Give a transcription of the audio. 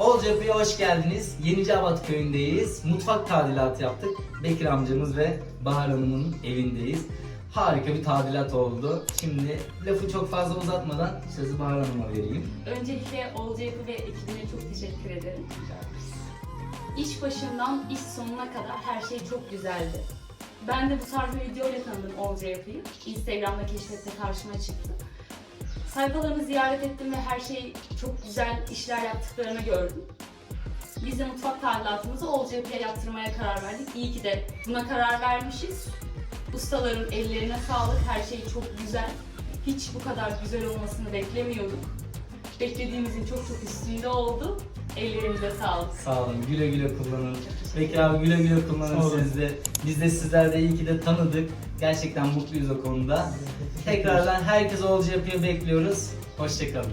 Olca Yapı'ya hoş geldiniz. Yeniceabat köyündeyiz. Mutfak tadilatı yaptık. Bekir amcamız ve Bahar Hanım'ın evindeyiz. Harika bir tadilat oldu. Şimdi lafı çok fazla uzatmadan sözü Bahar Hanım'a vereyim. Öncelikle Olca Yapı ve ekibine çok teşekkür ederim. İş başından iş sonuna kadar her şey çok güzeldi. Ben de bu tarz bir videoyla tanıdım Olca Yapı'yı. Instagram'da keşfette karşıma çıktı. Sayfalarını ziyaret ettim ve her şey çok güzel işler yaptıklarını gördüm. Biz de mutfak tadilatımızı Olca Yapı'ya yaptırmaya karar verdik. İyi ki de buna karar vermişiz. Ustaların ellerine sağlık, her şey çok güzel. Hiç bu kadar güzel olmasını beklemiyorduk. Beklediğimizin çok çok üstünde oldu. Ellerinize sağlık. Sağ olun. Güle güle kullanın. Bekir abi güle güle kullanın siz de. Biz de sizler de iyi ki de tanıdık. Gerçekten mutluyuz o konuda. Tekrardan herkes Olca Yapı'ya bekliyoruz. Hoşçakalın.